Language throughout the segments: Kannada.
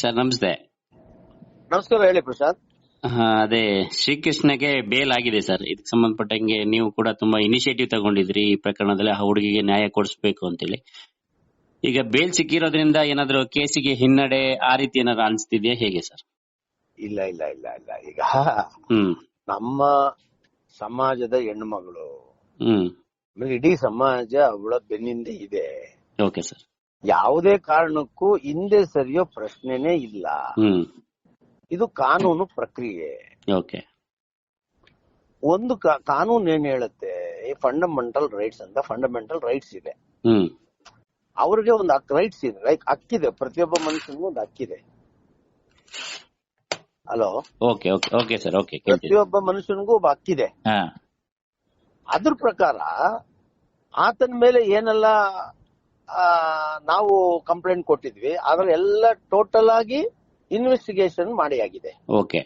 ಸರ್ ನಮಸ್ತೆ. ನಮಸ್ಕಾರ ಹೇಳಿ ಪ್ರಸಾದ್. ಹಾ, ಅದೇ ಶ್ರೀಕೃಷ್ಣಗೆ ಬೇಲ್ ಆಗಿದೆ ಸರ್. ಇದಕ್ಕೆ ಸಂಬಂಧಪಟ್ಟಂಗೆ ನೀವು ಕೂಡ ತುಂಬಾ ಇನಿಷಿಯೇಟಿವ್ ತಗೊಂಡಿದ್ರಿ. ಈ ಪ್ರಕರಣದಲ್ಲಿ ಆ ಹುಡುಗಿಗೆ ನ್ಯಾಯ ಕೊಡಿಸ್ಬೇಕು ಅಂತೇಳಿ. ಈಗ ಬೇಲ್ ಸಿಕ್ಕಿರೋದ್ರಿಂದ ಏನಾದ್ರು ಕೇಸಿಗೆ ಹಿನ್ನಡೆ ಆ ರೀತಿ ಏನಾದ್ರು ಅನ್ಸ್ತಿದ್ಯಾ? ಹೇಗೆ ಸರ್? ಇಲ್ಲ ಇಲ್ಲ ಇಲ್ಲ ಇಲ್ಲ. ಈಗ ಹ್ಮ್. ನಮ್ಮ ಸಮಾಜದ ಹೆಣ್ಮಗಳು ಹ್ಮ್. ಇಡೀ ಸಮಾಜ ಅವಳ ಬೆನ್ನಿಂದ ಇದೆ. Okay sir. ಯಾವುದೇ ಕಾರಣಕ್ಕೂ ಹಿಂದೆ ಸರಿಯೋ ಪ್ರಶ್ನೆನೇ ಇಲ್ಲ. ಇದು ಕಾನೂನು ಪ್ರಕ್ರಿಯೆ. ಓಕೆ. ಒಂದು ಕಾನೂನು ಏನ್ ಹೇಳುತ್ತೆ ಫಂಡಮೆಂಟಲ್ ರೈಟ್ಸ್ ಅಂತ ಫಂಡಮೆಂಟಲ್ ರೈಟ್ಸ್ ಇದೆ. ಅವ್ರಿಗೆ ಒಂದು ರೈಟ್ಸ್ ಇದೆ ಲೈಕ್ ಹಕ್ಕಿದೆ ಪ್ರತಿಯೊಬ್ಬ ಮನುಷ್ಯನಿಗೂ ಒಂದು ಹಕ್ಕಿದೆ. Hello okay okay okay sir okay ಪ್ರತಿಯೊಬ್ಬ ಮನುಷ್ಯನಿಗೂ ಒಬ್ಬ ಹಕ್ಕಿದೆ. ಅದ್ರ ಪ್ರಕಾರ ಆತನ ಮೇಲೆ ಏನೆಲ್ಲ ನಾವು ಕಂಪ್ಲೇಂಟ್ ಕೊಟ್ಟಿದ್ವಿ. ಆದ್ರೆ ಎಲ್ಲ ಟೋಟಲ್ ಆಗಿ ಇನ್ವೆಸ್ಟಿಗೇಷನ್ ಮಾಡಿ ಆಗಿದೆ. ಓಕೆ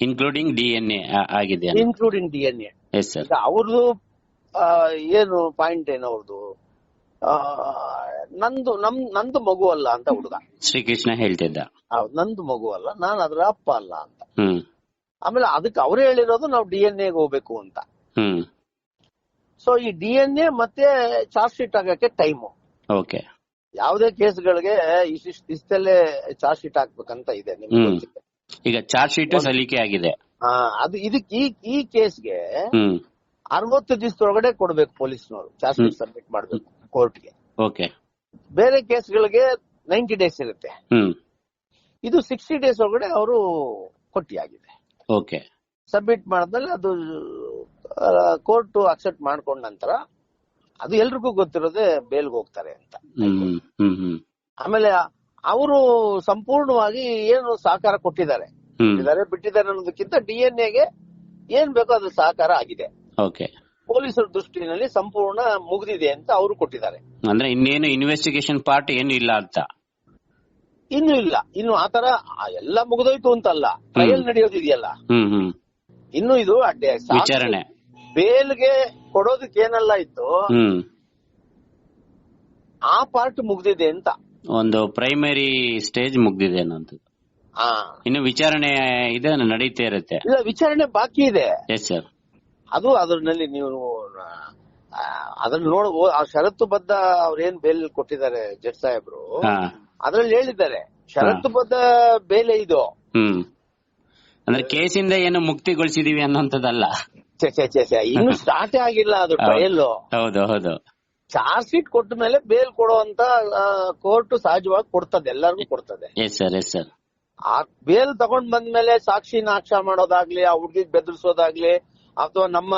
ಇನ್ಕ್ಲೂಡಿಂಗ್ ಡಿಎನ್ಎ ಆಗಿದೆ ಇನ್ಕ್ಲೂಡಿಂಗ್ ಡಿಎನ್ಎ ಅವ್ರದ್ದು ಏನು ಪಾಯಿಂಟ್ ಏನು ಅವ್ರದ್ದು ನಂದು ನಮ್ ನಂದು ಮಗು ಅಲ್ಲ ಅಂತ ಹುಡುಗ. ಶ್ರೀಕೃಷ್ಣ ಹೇಳ್ತಿದ್ದ. ನಂದು ಮಗು ಅಲ್ಲ ನಾನು ಅದ್ರ ಅಪ್ಪ ಅಲ್ಲ ಅಂತ. ಹ್ಮ್. ಆಮೇಲೆ ಅದಕ್ಕೆ ಅವ್ರು ಹೇಳಿರೋದು ನಾವು ಡಿ ಎನ್ ಎಗ್ ಹೋಗ್ಬೇಕು ಅಂತ. ಹ್ಮ್. ಸೊ ಈ ಡಿ ಎನ್ ಎ ಮತ್ತೆ ಚಾರ್ಜ್ ಶೀಟ್ ಆಗಕ್ಕೆ ಟೈಮ್ ಓಕೆ ಯಾವುದೇ ಕೇಸ್ಗಳಿಗೆ ಇಷ್ಟಿಷ್ಟು ಇಷ್ಟಲ್ಲೇ ಚಾರ್ಜ್ ಶೀಟ್ ಹಾಕ್ಬೇಕಂತ ಇದೆ ನಿಮ್ಗೆ ಈಗ ಚಾರ್ಜ್ ಶೀಟ್ ಸಲ್ಲಿಕೆ ಆಗಿದೆ. ಹಾ ಅದು ಇದಕ್ಕೆ ಈ ಈ ಕೇಸ್ಗೆ ಅರವತ್ತು ದಿವಸದೊಳಗಡೆ ಕೊಡ್ಬೇಕು ಪೊಲೀಸ್ನವರು ಚಾರ್ಜ್ ಶೀಟ್ ಸಬ್ಮಿಟ್ ಮಾಡ್ಬೇಕು ಕೋರ್ಟ್ಗೆ. ಓಕೆ ಬೇರೆ ಕೇಸ್ಗಳಿಗೆ ನೈಂಟಿ ಡೇಸ್ ಇರುತ್ತೆ. ಇದು ಸಿಕ್ಸ್ಟಿ ಡೇಸ್ ಒಳಗಡೆ ಅವರು ಕೊಟ್ಟಿ ಆಗಿದೆ ಓಕೆ ಸಬ್ಮಿಟ್ ಮಾಡಿದ್ಮೇಲೆ ಅದು ಕೋರ್ಟ್ ಅಕ್ಸೆಪ್ಟ್ ಮಾಡ್ಕೊಂಡ ನಂತರ ಅದು ಎಲ್ರಿಗೂ ಗೊತ್ತಿರೋದೇ ಬೇಲ್ಗೆ ಹೋಗ್ತಾರೆ ಅಂತ. ಆಮೇಲೆ ಅವರು ಸಂಪೂರ್ಣವಾಗಿ ಏನು ಸಹಕಾರ ಕೊಟ್ಟಿದ್ದಾರೆ. ಬಿಟ್ಟಿದ್ದಾರೆ ಅನ್ನೋದಕ್ಕಿಂತ ಡಿ ಎನ್ ಎಗೆ ಏನ್ ಬೇಕೋ ಅದು ಸಹಕಾರ ಆಗಿದೆ. ಪೊಲೀಸರ ದೃಷ್ಟಿನಲ್ಲಿ ಸಂಪೂರ್ಣ ಮುಗಿದಿದೆ ಅಂತ ಅವರು ಕೊಟ್ಟಿದ್ದಾರೆ. ಅಂದ್ರೆ ಇನ್ನೇನು ಇನ್ವೆಸ್ಟಿಗೇಷನ್ ಪಾರ್ಟ್ ಏನು ಇಲ್ಲ ಅಂತ? ಇನ್ನು ಇಲ್ಲ. ಇನ್ನು ಆತರ ಎಲ್ಲ ಮುಗಿದೋಯ್ತು ಅಂತಲ್ಲ. ಟ್ರಯಲ್ ನಡೆಯೋದಿದೆಯಲ್ಲ. ಇನ್ನು ಇದು ವಿಚಾರಣೆ. ಬೇಲ್ಗೆ ಕೊಡೋದಕ್ಕೆ ಏನೆಲ್ಲ ಇತ್ತು. ಆ ಪಾರ್ಟ್ ಮುಗ್ದಿದೆ ಅಂತ. ಒಂದು ಪ್ರೈಮರಿ ಸ್ಟೇಜ್ ಮುಗ್ದಿದೆ ಅನ್ನೋದು. ಇನ್ನು ವಿಚಾರಣೆ ಇದೆ ನಡೀತಾ ಇರುತ್ತೆ. ಇಲ್ಲ ವಿಚಾರಣೆ ಬಾಕಿ ಇದೆ. ಎಸ್ ಸರ್ ಅದು ಅದ್ರಲ್ಲಿ ನೀವು ಅದನ್ನ ನೋಡ ಆ ಷರತ್ತುಬದ್ಧ ಅವ್ರೇನ್ ಬೇಲ್ ಕೊಟ್ಟಿದ್ದಾರೆ ಜಡ್ ಸಾಹೇಬ್ರು? ಅದ್ರಲ್ಲಿ ಹೇಳಿದ್ದಾರೆ. ಷರತ್ತುಬದ್ಧ ಬೇಲೆ ಇದು. ಹ್ಮ್. ಅಂದ್ರೆ ಕೇಸಿಂದ ಏನು ಮುಕ್ತಿಗೊಳಿಸಿದೀವಿ ಅನ್ನೋಂಥದ್ದಲ್ಲ. ಛೆ, ಇನ್ನು ಸ್ಟಾರ್ಟ್ ಆಗಿಲ್ಲ ಅದು ಟ್ರಯಲ್ ಹೌದು ಹೌದು. ಚಾರ್ಜ್ ಶೀಟ್ ಕೊಟ್ಟ ಮೇಲೆ ಬೇಲ್ ಕೊಡುವಂತ ಕೋರ್ಟ್ ಸಹಜವಾಗಿ ಕೊಡ್ತದೆ ಎಲ್ಲರಿಗೂ ಕೊಡ್ತದೆ. ಆ ಬೇಲ್ ತಗೊಂಡ್ ಬಂದ್ಮೇಲೆ ಸಾಕ್ಷಿ ನಾಕ್ಷ ಮಾಡೋದಾಗ್ಲಿ ಆ ಹುಡುಗಿಗೆ ಬೆದರಿಸೋದಾಗ್ಲಿ ಅಥವಾ ನಮ್ಮ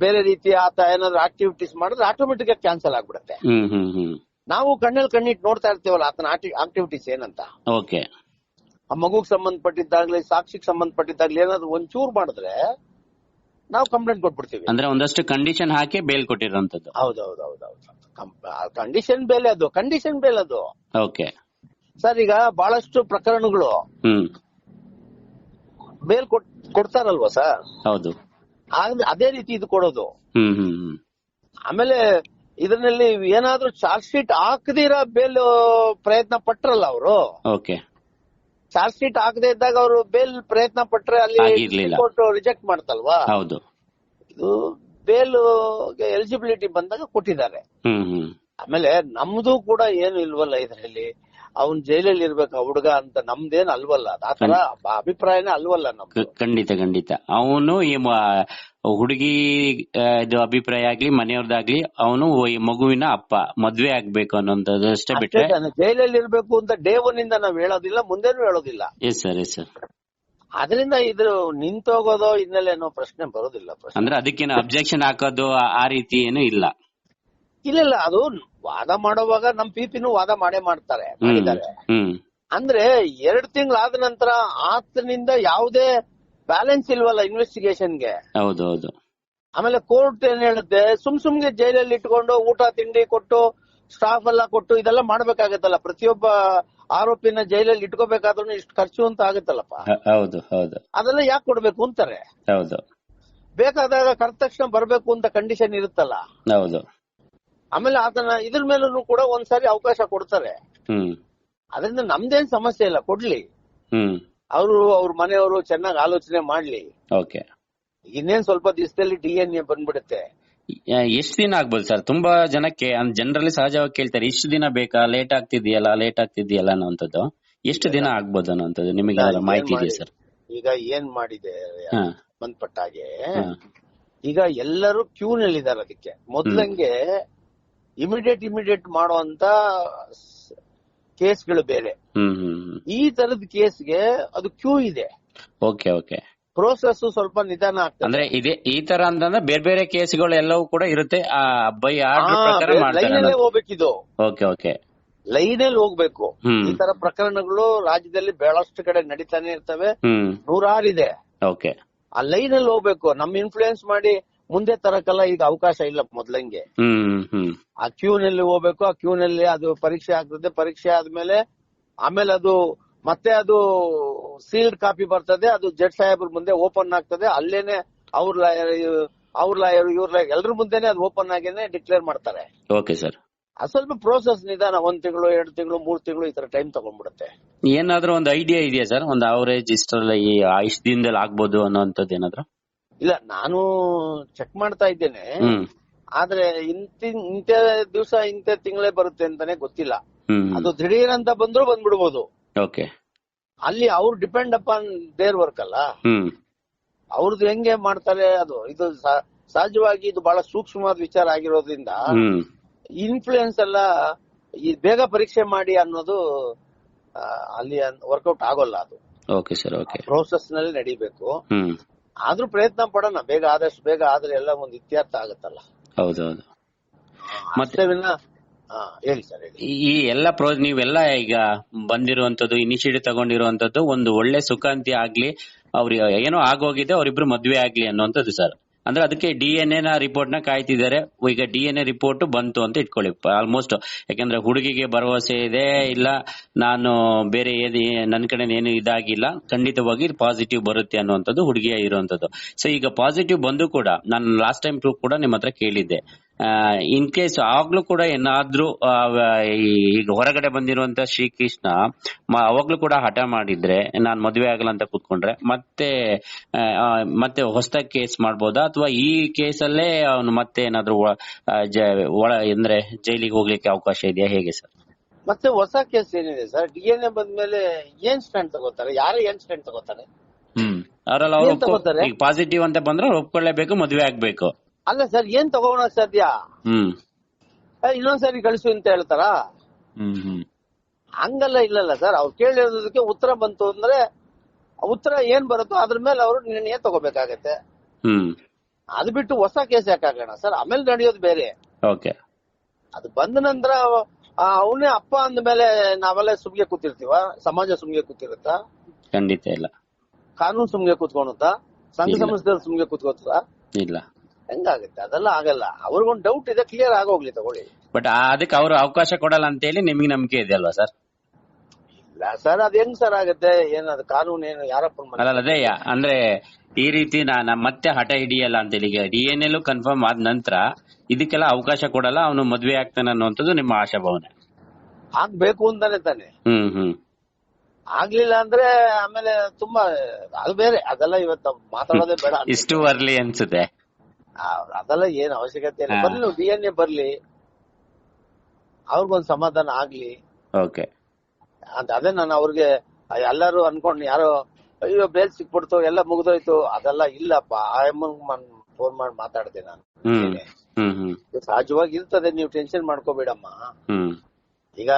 ಬೇರೆ ರೀತಿ ಆತ ಏನಾದ್ರು ಆಕ್ಟಿವಿಟೀಸ್ ಮಾಡಿದ್ರೆ ಆಟೋಮೆಟಿಕ್ ಆಗಿ ಕ್ಯಾನ್ಸಲ್ ಆಗ್ಬಿಡುತ್ತೆ. ನಾವು ಕಣ್ಣಲ್ಲಿ ಕಣ್ಣಿಟ್ ನೋಡ್ತಾ ಇರ್ತೀವಲ್ಲ ಆತನ ಆಕ್ಟಿವಿಟೀಸ್ ಏನಂತ? ಓಕೆ ಆ ಮಗುಗ್ ಸಂಬಂಧಪಟ್ಟಿದ್ದಾಗ್ಲಿ ಸಾಕ್ಷಿಗ್ ಸಂಬಂಧಪಟ್ಟಿದ್ದಾಗ್ಲಿ ಏನಾದ್ರು ಒಂಚೂರ್ ಮಾಡಿದ್ರೆ ನಾವು ಕಂಪ್ಲೇಂಟ್ ಕೊಟ್ಬಿಡ್ತೀವಿ. ಅಂದ್ರೆ ಒಂದಷ್ಟು ಕಂಡೀಷನ್ ಹಾಕಿ ಬೇಲ್ ಕೊಟ್ಟಿರೋಂಥದ್ದು. ಹೌದು ಕಂಡೀಷನ್ ಬೇಲೆ ಅದು ಕಂಡೀಷನ್ ಬೇಲ್ ಅದು. ಓಕೆ ಸರ್ ಈಗ ಬಹಳಷ್ಟು ಪ್ರಕರಣಗಳು ಬೇಲ್ ಕೊಟ್ ಕೊಡ್ತಾರಲ್ವಾ ಸರ್? ಹೌದು. ಅದೇ ರೀತಿ ಇದು ಕೊಡೋದು. ಆಮೇಲೆ ಇದರಲ್ಲಿ ಏನಾದ್ರೂ ಚಾರ್ಜ್ ಶೀಟ್ ಹಾಕದಿರ ಬೇಲ್ ಪ್ರಯತ್ನ ಪಟ್ರಲ್ಲ ಅವರು? ಓಕೆ ಚಾರ್ಜ್ ಶೀಟ್ ಆಗದೆ ಇದ್ದಾಗ ಅವರು ಬೇಲ್ ಪ್ರಯತ್ನ ಪಟ್ರೆ ಅಲ್ಲಿ. ಕೋರ್ಟ್ ರಿಜೆಕ್ಟ್ ಮಾಡ್ತಲ್ವಾ? ಹೌದು. ಇದು ಬೇಲ್ ಎಲಿಜಿಬಿಲಿಟಿ ಬಂದಾಗ ಕೊಟ್ಟಿದ್ದಾರೆ. ಆಮೇಲೆ ನಮ್ದು ಕೂಡ ಏನು ಇಲ್ವಲ್ಲ ಇದರಲ್ಲಿ? ಅವ್ನ್ ಜೈಲಲ್ಲಿ ಇರ್ಬೇಕು ಆ ಹುಡುಗ ಅಂತ ನಮ್ದೇನ್ ಅಲ್ವಲ್ಲ. ಆತರ ಅಭಿಪ್ರಾಯನೇ ಅಲ್ವಲ್ಲ ನಮ್ದು. ಖಂಡಿತ ಖಂಡಿತ. ಅವನು ಈ ಹುಡುಗಿ ಇದು ಅಭಿಪ್ರಾಯ ಆಗ್ಲಿ ಮನೆಯವ್ರದಾಗ್ಲಿ ಅವನು ಈ ಮಗುವಿನ ಅಪ್ಪ ಮದ್ವೆ ಆಗ್ಬೇಕು ಅನ್ನೋಂಥದ್ದು ಅಷ್ಟೇ ಬಿಟ್ರೆ ಜೈಲಲ್ಲಿ ಇರ್ಬೇಕು ಅಂತ ಡೇ ಒನ್ ಇಂದ ನಾವ್ ಹೇಳೋದಿಲ್ಲ ಮುಂದೇನು ಹೇಳೋದಿಲ್ಲ. ಎಸ್ ಸರ್ ಎಸ್ ಸರ್ ಅದರಿಂದ ಇದು ನಿಂತೋಗೋದೋ ಹಿನ್ನೆಲೆ ಅನ್ನೋ ಪ್ರಶ್ನೆ ಬರೋದಿಲ್ಲ ಅಂದ್ರೆ ಅದಕ್ಕೇನು ಅಬ್ಜೆಕ್ಷನ್ ಹಾಕೋದು ಆ- ಆ ರೀತಿ ಏನು ಇಲ್ಲ. ಇಲ್ಲ ಇಲ್ಲ ಅದು ವಾದ ಮಾಡುವಾಗ ನಮ್ ಪಿಪಿನೂ ವಾದ ಮಾಡೇ ಮಾಡ್ತಾರೆ ಮಾಡಿದ್ದಾರೆ. ಅಂದ್ರೆ ಎರಡ್ ತಿಂಗಳಾದ ನಂತರ ಆತನಿಂದ ಯಾವುದೇ ಬ್ಯಾಲೆನ್ಸ್ ಇಲ್ವಲ್ಲ ಇನ್ವೆಸ್ಟಿಗೇಷನ್ಗೆ? ಹೌದು ಹೌದು ಆಮೇಲೆ ಕೋರ್ಟ್ ಏನ್ ಹೇಳುತ್ತೆ? ಸುಮ್ ಸುಮ್ಗೆ ಜೈಲಲ್ಲಿ ಇಟ್ಕೊಂಡು ಊಟ ತಿಂಡಿ ಕೊಟ್ಟು ಸ್ಟಾಫ್ ಎಲ್ಲ ಕೊಟ್ಟು ಇದೆಲ್ಲ ಮಾಡ್ಬೇಕಾಗತ್ತಲ್ಲ? ಪ್ರತಿಯೊಬ್ಬ ಆರೋಪಿನ ಜೈಲಲ್ಲಿ ಇಟ್ಕೋಬೇಕಾದ್ರೂ ಇಷ್ಟು ಖರ್ಚು ಅಂತ ಆಗುತ್ತಲ್ಲಪ್ಪ? ಹೌದು ಹೌದು. ಅದೆಲ್ಲ ಯಾಕೆ ಕೊಡ್ಬೇಕು ಅಂತಾರೆ? ಹೌದು. ಬೇಕಾದಾಗ ಕರೆದ ತಕ್ಷಣ ಬರ್ಬೇಕು ಅಂತ ಕಂಡೀಷನ್ ಇರುತ್ತಲ್ಲ? ಹೌದು. ಆಮೇಲೆ ಅದನ್ನ ಇದ್ರ ಮೇಲೂ ಕೂಡ ಒಂದ್ಸಾರಿ ಅವಕಾಶ ಕೊಡ್ತಾರೆ. ಹ್ಮ್. ಅದರಿಂದ ನಮ್ದೇನ್ ಸಮಸ್ಯೆ ಇಲ್ಲ ಕೊಡ್ಲಿ. ಹ್ಮ್. ಅವರು ಅವ್ರ ಮನೆಯವರು ಚೆನ್ನಾಗಿ ಆಲೋಚನೆ ಮಾಡ್ಲಿ. ಓಕೆ. ಇನ್ನೇನ್ ಸ್ವಲ್ಪ ದಿವಸದಲ್ಲಿ ಡಿ ಎನ್ ಎ ಬಂದ್ಬಿಡುತ್ತೆ. ಎಷ್ಟು ದಿನ ಆಗ್ಬೋದು ಸರ್? ತುಂಬಾ ಜನಕ್ಕೆ ಜನರಲ್ಲಿ ಸಹಜವಾಗಿ ಕೇಳ್ತಾರೆ ಇಷ್ಟು ದಿನ ಬೇಕಾ? ಲೇಟ್ ಆಗ್ತಿದೆಯಲ್ಲ ಲೇಟ್ ಆಗ್ತಿದೆಯಲ್ಲ ಅನ್ನೋಂಥದ್ದು ಎಷ್ಟು ದಿನ ಆಗ್ಬೋದು ಅನ್ನೋಂಥದ್ದು ನಿಮಗೆ ಮಾಹಿತಿ ಇದೆ ಸರ್? ಈಗ ಏನ್ ಮಾಡಿದೆ ಬಂದ್ಪಟ್ಟಾಗೆ ಸಂಬಂಧಪಟ್ಟ ಹಾಗೆ ಈಗ ಎಲ್ಲರೂ ಕ್ಯೂ ನಲ್ಲಿದ್ದಾರೆ ಅದಕ್ಕೆ. ಮೊದ್ಲಂಗೆ ಇಮಿಡಿಯೇಟ್ ಇಮಿಡಿಯೇಟ್ ಮಾಡುವಂತ ಕೇಸ್ಗಳು ಬೇರೆ. ಈ ತರದ ಕೇಸ್ಗೆ ಅದು ಕ್ಯೂ ಇದೆ. Okay okay. ಪ್ರೋಸೆಸ್ ಸ್ವಲ್ಪ ನಿಧಾನ ಆಗ್ತದೆ. ಅಂದ್ರೆ ಇದೇ ಈ ತರ ಅಂತಂದ್ರೆ ಬೇರೆ ಬೇರೆ ಕೇಸ್ಗಳು ಎಲ್ಲವೂ ಕೂಡ ಇರುತ್ತೆ ಆ ಬೈ ಆರ್ಡರ್ ಪ್ರಕಾರ ಲೈನ್ ಮಾಡ್ತಾರೆ ಅಲ್ಲೇ ಹೋಗ್ಬೇಕಿದು. Okay okay. ಲೈನಲ್ಲಿ ಹೋಗ್ಬೇಕು. ಈ ತರ ಪ್ರಕರಣಗಳು ರಾಜ್ಯದಲ್ಲಿ ಬಹಳಷ್ಟು ಕಡೆ ನಡೀತಾನೆ ಇರ್ತವೆ. ನೂರಾರು ಇದೆ. ಓಕೆ. ಆ ಲೈನ್ ಅಲ್ಲಿ ಹೋಗ್ಬೇಕು. ನಮ್ ಇನ್ಫ್ಲೂಯೆನ್ಸ್ ಮಾಡಿ ಮುಂದೆ ತರಕಲ್ಲ ಈಗ ಅವಕಾಶ ಇಲ್ಲ ಮೊದ್ಲಂಗೆ. ಆ ಕ್ಯೂ ನಲ್ಲಿ ಹೋಗ್ಬೇಕು ಆ ಕ್ಯೂ ನಲ್ಲಿ ಅದು ಪರೀಕ್ಷೆ ಆಗ್ತದೆ ಪರೀಕ್ಷೆ ಆದ್ಮೇಲೆ ಆಮೇಲೆ ಅದು ಮತ್ತೆ ಅದು ಸೀಲ್ಡ್ ಕಾಪಿ ಬರ್ತದೆ ಅದು ಜಡ್ ಸಾಹೇಬ್ರ ಮುಂದೆ ಓಪನ್ ಆಗ್ತದೆ ಅಲ್ಲೇನೆ ಅವ್ರ ಲಾಯರ್ ಅವ್ರ ಲಾಯರ್ ಇವ್ರ ಲಾಯರ್ ಎಲ್ರ ಮುಂದೆನೆ ಅದು ಓಪನ್ ಆಗೇನೆ ಡಿಕ್ಲೇರ್ ಮಾಡ್ತಾರೆ. Okay sir. ಅದು ಸ್ವಲ್ಪ ಪ್ರೋಸೆಸ್ ನಿಧಾನ ಒಂದ್ ತಿಂಗಳು ಎರಡು ತಿಂಗಳು ಮೂರ್ ತಿಂಗಳು ಈ ತರ ಟೈಮ್ ತಗೊಂಡ್ಬಿಡುತ್ತೆ. ಏನಾದ್ರೂ ಒಂದು ಐಡಿಯಾ ಇದೆಯಾ ಸರ್? ಒಂದು ಅವರೇಜ್ ಇಷ್ಟರಲ್ಲಿ ಇಷ್ಟ ದಿನದಲ್ಲಿ ಆಗ್ಬೋದು ಅನ್ನೋಂಥದ್ದು ಏನಾದ್ರು? ಇಲ್ಲ ನಾನು ಚೆಕ್ ಮಾಡ್ತಾ ಇದ್ದೇನೆ. ಆದ್ರೆ ಇಂತ ಇಂತ ದಿವಸ ಇಂತ ತಿಂಗಳೇ ಬರುತ್ತೆ ಅಂತಾನೆ ಗೊತ್ತಿಲ್ಲ. ಅದು ದಿಢೀರ್ ಅಂತ ಬಂದ್ರು ಬಂದ್ಬಿಡ್ಬೋದು. ಅಲ್ಲಿ ಅವ್ರು ಡಿಪೆಂಡ್ ಅಪಾನ್ ದೇರ್ ವರ್ಕ್ ಅಲ್ಲ. ಅವ್ರದ್ದು ಹೆಂಗೆ ಮಾಡ್ತಾರೆ ಅದು ಇದು ಸಹಜವಾಗಿ ಇದು ಬಹಳ ಸೂಕ್ಷ್ಮವಾದ ವಿಚಾರ ಆಗಿರೋದ್ರಿಂದ ಇನ್ಫ್ಲೂಯೆನ್ಸ್ ಎಲ್ಲ ಈ ಬೇಗ ಪರೀಕ್ಷೆ ಮಾಡಿ ಅನ್ನೋದು ಅಲ್ಲಿ ವರ್ಕೌಟ್ ಆಗೋಲ್ಲ ಅದು. Okay sir okay. ಪ್ರೋಸೆಸ್ನಲ್ಲಿ ನಡಿಬೇಕು. ಆದ್ರೂ ಪ್ರಯತ್ನ ಪಡೋಣ. ಬೇಗ ಆದಷ್ಟು ಬೇಗ ಆದ್ರೆ ಎಲ್ಲ ಒಂದು ಇತ್ಯರ್ಥ ಆಗುತ್ತಲ್ಲ. ಹೌದೌದು. ಮತ್ತೆ ಹೇಳಿ ಸರ್ ಹೇಳಿ. ಈ- ಎಲ್ಲ ಪ್ರೋ ನೀವೆಲ್ಲ ಈಗ ಬಂದಿರುವಂತದ್ದು ಇನಿಷಿಯೇಟಿವ್ ತಗೊಂಡಿರುವಂತದ್ದು ಒಂದು ಒಳ್ಳೆ ಸುಖಾಂತಿ ಆಗ್ಲಿ ಅವ್ರಿಗೆ ಏನೋ ಆಗೋಗಿದೆ ಅವರಿಬ್ರು ಮದ್ವೆ ಆಗ್ಲಿ ಅನ್ನುವಂಥದ್ದು ಸರ್. ಅಂದ್ರೆ ಅದಕ್ಕೆ ಡಿ ಎನ್ ಎ ನ ರಿಪೋರ್ಟ್ನ ಕಾಯ್ತಿದ್ದಾರೆ. ಈಗ ಡಿ ಎನ್ ಎ ರಿಪೋರ್ಟ್ ಬಂತು ಅಂತ ಇಟ್ಕೊಳ್ಳಿ. ಆಲ್ಮೋಸ್ಟ್ ಯಾಕಂದ್ರೆ ಹುಡುಗಿಗೆ ಭರವಸೆ ಇದೆ, ಇಲ್ಲ ನಾನು ಬೇರೆ ಏನು ನನ್ನ ಕಡೆ ಏನು ಇದಾಗಿಲ್ಲ. ಖಂಡಿತವಾಗಿ ಪಾಸಿಟಿವ್ ಬರುತ್ತೆ ಅನ್ನುವಂಥದ್ದು ಹುಡುಗಿಯ ಇರುವಂತದ್ದು ಸೊ ಈಗ ಪಾಸಿಟಿವ್ ಬಂದು ಕೂಡ, ನಾನು ಲಾಸ್ಟ್ ಟೈಮ್ ಕೂಡ ನಿಮ್ಮ ಹತ್ರ ಕೇಳಿದ್ದೆ. ಇನ್ ಕೇಸ್ ಆಗ್ಲೂ ಕೂಡ ಏನಾದ್ರೂ ಈಗ ಹೊರಗಡೆ ಬಂದಿರುವಂತ ಶ್ರೀಕೃಷ್ಣ ಅವಾಗ್ಲೂ ಕೂಡ ಹಠ ಮಾಡಿದ್ರೆ ನಾನ್ ಮದ್ವೆ ಆಗಲ್ಲ ಅಂತ ಕೂತ್ಕೊಂಡ್ರೆ ಮತ್ತೆ ಮತ್ತೆ ಹೊಸದಾಗಿ ಕೇಸ್ ಮಾಡ್ಬೋದಾ? ಅಥವಾ ಈ ಕೇಸಲ್ಲೇ ಅವನು ಮತ್ತೆ ಏನಾದ್ರೂ ಒಳ ಅಂದ್ರೆ ಜೈಲಿಗೆ ಹೋಗ್ಲಿಕ್ಕೆ ಅವಕಾಶ ಇದೆಯಾ? ಹೇಗೆ ಸರ್? ಮತ್ತೆ ಹೊಸ ಕೇಸ್ ಏನಿದೆ ಸರ್? ಡಿ ಎನ್ ಎ ಬಂದ್ಮೇಲೆ ಏನ್ ಸ್ಟ್ಯಾಂಡ್ ತಗೋತಾರೆ? ಯಾರು ಏನ್ ಸ್ಟ್ಯಾಂಡ್ ತಗೋತಾರೆ? ಹ್ಮ್. ಅವ್ರಲ್ಲಿ ಅವ್ರು? ಪಾಸಿಟಿವ್ ಅಂತ ಬಂದ್ರೆ ಒಪ್ಕೊಳ್ಳೇಬೇಕು ಮದ್ವೆ ಆಗ್ಬೇಕು. ಅಲ್ಲ ಸರ್ ಏನ್ ತಗೋಣ ಸಾಧ್ಯ ಇನ್ನೊಂದ್ಸರಿ ಕಳಿಸು ಅಂತ ಹೇಳ್ತಾರಾ? ಹಂಗಲ್ಲ ಇಲ್ಲಲ್ಲ ಸರ್. ಅವ್ರು ಕೇಳಿರೋದಕ್ಕೆ ಉತ್ತರ ಬಂತು ಅಂದ್ರೆ ಉತ್ತರ ಏನ್ ಬರುತ್ತೋ ಅದ್ರ ಮೇಲೆ ಅವರು ನಿರ್ಣಯ ತಗೋಬೇಕಾಗತ್ತೆ. ಅದ್ ಬಿಟ್ಟು ಹೊಸ ಕೇಸ್ ಯಾಕಾಗೋಣ ಸರ್? ಆಮೇಲೆ ನಡೆಯೋದು ಬೇರೆ. ಓಕೆ. ಅದು ಬಂದ ನಂತರ ಅವನೇ ಅಪ್ಪ ಅಂದ ಮೇಲೆ ನಾವೆಲ್ಲ ಸುಮ್ಗೆ ಕೂತಿರ್ತೀವ? ಸಮಾಜ ಸುಮ್ಗೆ ಕೂತಿರುತ್ತ? ಖಂಡಿತ ಇಲ್ಲ. ಕಾನೂನು ಸುಮ್ಗೆ ಕೂತ್ಕೊಳುತ್ತಾ? ಸಂಘ. ಸಂಸ್ಥೆ ಸುಮ್ಗೆ ಕೂತ್ಕೋತದ ಇಲ್ಲ. ಹೆಂಗಾಗುತ್ತೆ? ಅದೆಲ್ಲ ಆಗಲ್ಲ. ಅವ್ರಿಗೊಂದು ಡೌಟ್ ಇದೆ ಕ್ಲಿಯರ್ ಆಗೋಗ್ಲಿ ತಗೊಳ್ಳಿ. ಬಟ್ ಅದಕ್ಕೆ ಅವರು ಅವಕಾಶ ಕೊಡಲ್ಲ ಅಂತ ಹೇಳಿ ನಿಮ್ಗೆ ನಂಬಿಕೆ ಇದೆ ಅಲ್ವಾ ಸರ್? ಇಲ್ಲ ಸರ್ ಅದ್ ಹೆಂಗ್ ಸರ್ ಆಗತ್ತೆ? ಏನದು ಕಾನೂನು ಏನು ಯಾರಪ್ಪ ಅಲ್ಲ ಅದೇ ಅಂದ್ರೆ ಈ ರೀತಿ ನಾನು ಮತ್ತೆ ಹಠ ಹಿಡಿಯಲ್ಲ ಅಂತ ಹೇಳಿ ಡಿ ಎನ್ ಎಲ್ ಕನ್ಫರ್ಮ್ ಆದ ನಂತರ ಇದಕ್ಕೆಲ್ಲ ಅವಕಾಶ ಕೊಡಲ್ಲ ಅವನು ಮದ್ವೆ ಆಗ್ತಾನೆ ಅನ್ನುವಂಥದ್ದು ನಿಮ್ಮ ಆಶಾಭಾವನೆ. ಆಗ್ಬೇಕು ಅಂತಾನೆ ತಾನೆ. ಹ್ಮ್ ಹ್ಮ್. ಆಗ್ಲಿಲ್ಲ ಅಂದ್ರೆ ಆಮೇಲೆ ತುಂಬಾ ಅದು ಬೇರೆ ಅದೆಲ್ಲ ಇವತ್ತು ಮಾತಾಡೋದೇ ಬೇಡ ಇಷ್ಟು ಅರ್ಲಿ ಅನ್ಸುತ್ತೆ. ಅದೆಲ್ಲ ಏನ್ ಅವಶ್ಯಕತೆ ಇಲ್ಲ. ಬರ್ಲಿ ಡಿ ಎನ್ ಎ ಬರ್ಲಿ. ಅವ್ರಿಗೊಂದು ಸಮಾಧಾನ ಆಗ್ಲಿ. ಓಕೆ. ಅಂತ ಅದೇ ನಾನು ಅವ್ರಿಗೆ ಎಲ್ಲರೂ ಅನ್ಕೊಂಡ್ ಯಾರೋ ಅಯ್ಯೋ ಬೇಲ್ ಸಿಕ್ಬಿಡ್ತು ಎಲ್ಲ ಮುಗ್ದೋಯ್ತು ಅದೆಲ್ಲ ಇಲ್ಲಪ್ಪ. ಆ ಎಮ್ಮನ್ ಫೋನ್ ಮಾಡಿ ಮಾತಾಡ್ದೆ ನಾನು. ಸಹಜವಾಗಿ ಇರ್ತದೆ ನೀವು ಟೆನ್ಷನ್ ಮಾಡ್ಕೋಬೇಡಮ್ಮ. ಈಗ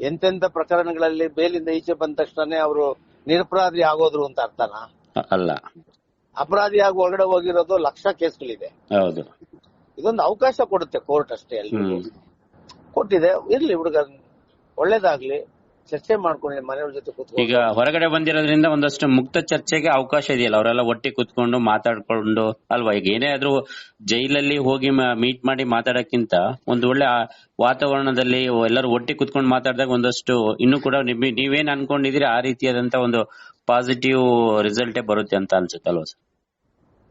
ಎಂತೆಂತ ಪ್ರಕರಣಗಳಲ್ಲಿ ಬೇಲಿಂದ ಈಚೆ ಬಂದ ತಕ್ಷಣನೇ ಅವರು ನಿರಪರಾಧಿ ಆಗೋದ್ರು ಅಂತ ಅರ್ಥನಾ? ಅಲ್ಲ. ಅಪರಾಧಿ ಆಗಿ ಒಳಗಡೆ ಹೋಗಿರೋದು ಲಕ್ಷ ಕೇಸ್ಗಳಿದೆ. ಹೌದು. ಇದೊಂದು ಅವಕಾಶ ಕೊಡುತ್ತೆ ಕೋರ್ಟ್ ಅಷ್ಟೇ ಅಲ್ಲಿ. ಕೊಟ್ಟಿದೆ ಇರ್ಲಿ ಹುಡುಗ ಒಳ್ಳೇದಾಗ್ಲಿ. ಚರ್ಚೆ ಮಾಡ್ಕೊಂಡು ಮನೆಯವ್ರ ಜೊತೆ ಈಗ ಹೊರಗಡೆ ಬಂದಿರೋದ್ರಿಂದ ಒಂದಷ್ಟು ಮುಕ್ತ ಚರ್ಚೆಗೆ ಅವಕಾಶ ಇದೆಯಲ್ಲ ಅವರೆಲ್ಲ ಒಟ್ಟಿಗೆ ಕುತ್ಕೊಂಡು ಮಾತಾಡ್ಕೊಂಡು ಅಲ್ವಾ? ಈಗ ಏನೇ ಆದ್ರೂ ಜೈಲಲ್ಲಿ ಹೋಗಿ ಮೀಟ್ ಮಾಡಿ ಮಾತಾಡಕ್ಕಿಂತ ಒಂದು ಒಳ್ಳೆ ವಾತಾವರಣದಲ್ಲಿ ಎಲ್ಲರೂ ಒಟ್ಟಿಗೆ ಕುತ್ಕೊಂಡು ಮಾತಾಡಿದಾಗ ಒಂದಷ್ಟು ಇನ್ನೂ ಕೂಡ ನೀವೇನ್ ಅನ್ಕೊಂಡಿದೀರಿ ಆ ರೀತಿಯಾದಂತ ಒಂದು ಪಾಸಿಟಿವ್ ರಿಸಲ್ಟೇ ಬರುತ್ತೆ ಅಂತ ಅನ್ಸುತ್ತಲ್ವಾ ಸರ್?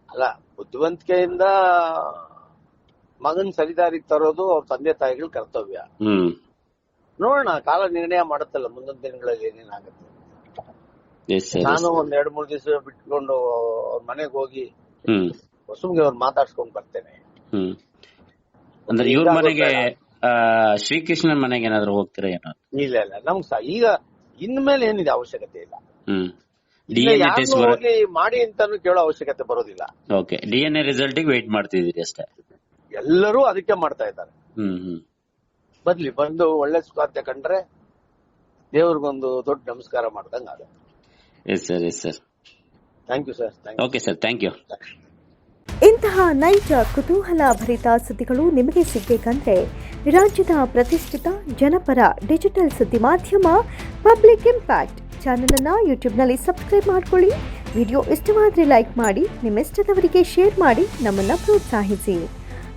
ಅಲ್ಲ ಬುದ್ಧಿವಂತಿಕೆಯಿಂದ ಮಗನ್ ಸರಿದಾರಿಗೆ ತರೋದು ಅವ್ರ ತಂದೆ ತಾಯಿಗಳ ಕರ್ತವ್ಯ. ಹ್ಮ್. ನೋಡೋಣ ಕಾಲ ನಿರ್ಣಯ ಮಾಡುತ್ತಲ್ಲ ಮುಂದಿನ ದಿನಗಳಲ್ಲಿ ಏನೇನಾಗುತ್ತೆ ನಾನು ಒಂದ್ ಎರಡ್ ಮೂರ್ ದಿವಸ ಬಿಟ್ಕೊಂಡು ಅವ್ರ ಮನೆಗೆ ಹೋಗಿ ಸುಮ್ಗೆ ಅವ್ರು ಮಾತಾಡ್ಸ್ಕೊಂಡ್ ಬರ್ತೇನೆ. ಅಂದ್ರೆ ಇವ್ರ ಮನೆಗೆ ಶ್ರೀಕೃಷ್ಣನ್ ಮನೆಗೆ ಏನಾದ್ರು ಹೋಗ್ತೀರಾ ಏನೋ? ಇಲ್ಲ ಇಲ್ಲ. ನಮ್ಗ್ ಸಹ ಈಗ ಇನ್ಮೇಲೆ ಏನಿದೆ ಅವಶ್ಯಕತೆ ಇಲ್ಲ. ಮಾಡಿ ಅಂತಾನು ಕೇಳೋ ಅವಶ್ಯಕತೆ ಬರೋದಿಲ್ಲ. Okay D N A result wait ಮಾಡ್ತಿದ್ದೀರಿ ಅಷ್ಟೇ. ಎಲ್ಲರೂ ಅದಕ್ಕೆ ಮಾಡ್ತಾ ಇದ್ದಾರೆ. ಹ್ಮ್ ಹ್ಮ್. ಬರ್ಲಿ ಬಂದು ಒಳ್ಳೆ ಸುಖಾಂತ ಕಂಡ್ರೆ ದೇವ್ರಿಗೊಂದು ದೊಡ್ಡ ನಮಸ್ಕಾರ ಮಾಡ್ದಂಗ ಆಗುತ್ತೆ. Yes sir yes sir thank you sir thank okay sir thank you ಇಂತಹ ನೈಜ ಕುತೂಹಲ ಭರಿತ ಸುದ್ದಿಗಳು ನಿಮಗೆ ಸಿಗಬೇಕಂದ್ರೆ ರಾಜ್ಯದ ಪ್ರತಿಷ್ಠಿತ ಜನಪರ ಡಿಜಿಟಲ್ ಸುದ್ದಿ ಮಾಧ್ಯಮ ಪಬ್ಲಿಕ್ ಇಂಪ್ಯಾಕ್ಟ್ ಚಾನೆಲ್ ಅನ್ನ ಯೂಟ್ಯೂಬ್ನಲ್ಲಿ ಸಬ್ಸ್ಕ್ರೈಬ್ ಮಾಡ್ಕೊಳ್ಳಿ. ವಿಡಿಯೋ ಇಷ್ಟವಾದರೆ ಲೈಕ್ ಮಾಡಿ ನಿಮ್ಮ ಇಷ್ಟದವರಿಗೆ ಶೇರ್ ಮಾಡಿ ನಮ್ಮನ್ನ ಪ್ರೋತ್ಸಾಹಿಸಿ.